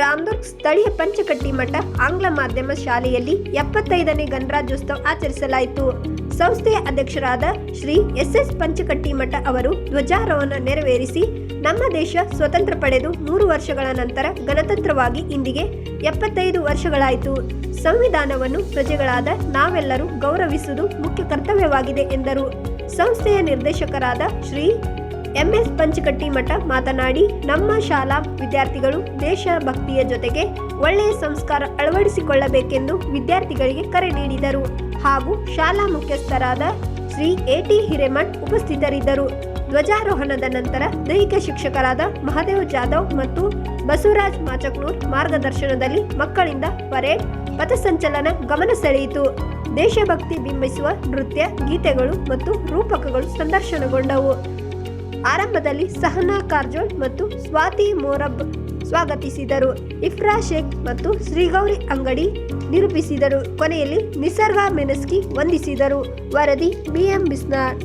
ರಾಮದುರ್ಗ್ ಸ್ಥಳೀಯ ಪಂಚಕಟ್ಟಿ ಮಠ, ಆಂಗ್ಲ ಮಾಧ್ಯಮ ಶಾಲೆಯಲ್ಲಿ ಎಪ್ಪತ್ತೈದನೇ ಗಣರಾಜ್ಯೋತ್ಸವ ಆಚರಿಸಲಾಯಿತು. ಸಂಸ್ಥೆಯ ಅಧ್ಯಕ್ಷರಾದ ಶ್ರೀ ಎಸ್ ಎಸ್ ಪಂಚಕಟ್ಟಿ ಮಠ ಅವರು ಧ್ವಜಾರೋಹಣ ನೆರವೇರಿಸಿ, ನಮ್ಮ ದೇಶ ಸ್ವತಂತ್ರ ಪಡೆದು ಮೂರು ವರ್ಷಗಳ ನಂತರ ಗಣತಂತ್ರವಾಗಿ ಇಂದಿಗೆ ಎಪ್ಪತ್ತೈದು ವರ್ಷಗಳಾಯಿತು. ಸಂವಿಧಾನವನ್ನು ಪ್ರಜೆಗಳಾದ ನಾವೆಲ್ಲರೂ ಗೌರವಿಸುವುದು ಮುಖ್ಯ ಕರ್ತವ್ಯವಾಗಿದೆ ಎಂದರು. ಸಂಸ್ಥೆಯ ನಿರ್ದೇಶಕರಾದ ಶ್ರೀ ಎಂಎಸ್ ಪಂಚಕಟ್ಟಿ ಮಠ ಮಾತನಾಡಿ, ನಮ್ಮ ಶಾಲಾ ವಿದ್ಯಾರ್ಥಿಗಳು ದೇಶಭಕ್ತಿಯ ಜೊತೆಗೆ ಒಳ್ಳೆಯ ಸಂಸ್ಕಾರ ಅಳವಡಿಸಿಕೊಳ್ಳಬೇಕೆಂದು ವಿದ್ಯಾರ್ಥಿಗಳಿಗೆ ಕರೆ ನೀಡಿದರು. ಹಾಗೂ ಶಾಲಾ ಮುಖ್ಯಸ್ಥರಾದ ಶ್ರೀ ಎ ಟಿ ಹಿರೇಮಠ್ ಉಪಸ್ಥಿತರಿದ್ದರು. ಧ್ವಜಾರೋಹಣದ ನಂತರ ದೈಹಿಕ ಶಿಕ್ಷಕರಾದ ಮಹಾದೇವ್ ಜಾಧವ್ ಮತ್ತು ಬಸವರಾಜ್ ಮಾಚಕ್ನೂರ್ ಮಾರ್ಗದರ್ಶನದಲ್ಲಿ ಮಕ್ಕಳಿಂದ ಪರೇಡ್, ಪಥಸಂಚಲನ ಗಮನ ಸೆಳೆಯಿತು. ದೇಶಭಕ್ತಿ ಬಿಂಬಿಸುವ ನೃತ್ಯ, ಗೀತೆಗಳು ಮತ್ತು ರೂಪಕಗಳು ಸಂದರ್ಶನಗೊಂಡವು. ಆರಂಭದಲ್ಲಿ ಸಹನಾ ಕಾರ್ಜೋಲ್ ಮತ್ತು ಸ್ವಾತಿ ಮೋರಬ್ ಸ್ವಾಗತಿಸಿದರು. ಇಫ್ರಾ ಶೇಖ್ ಮತ್ತು ಶ್ರೀಗೌರಿ ಅಂಗಡಿ ನಿರೂಪಿಸಿದರು. ಕೊನೆಯಲ್ಲಿ ನಿಸರ್ಗ ಮೆನಸ್ಕಿ ವಂದಿಸಿದರು. ವರದಿ ಬಿಎಂ ಬಿಸ್ನಾರ್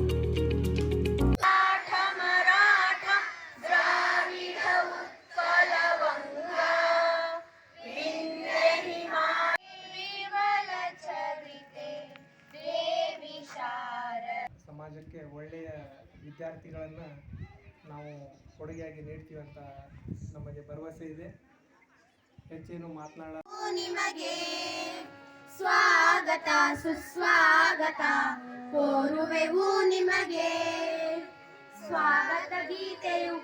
ಸಮಾಜಕ್ಕೆ ಒಳ್ಳೆಯ ವಿದ್ಯಾರ್ಥಿಗಳನ್ನು ನಾವು ಕೊಡುಗೆಯಾಗಿ ನೀಡ್ತೀವಿ ಅಂತ ನಮಗೆ ಭರವಸೆ ಇದೆ. ಹೆಚ್ಚೇನು ಮಾತನಾಡ ನಿಮಗೆ ಸ್ವಾಗತ, ಸುಸ್ವಾಗತ. ಕೋರುವೆವು ನಿಮಗೆ ಸ್ವಾಗತ ಗೀತೆಯು.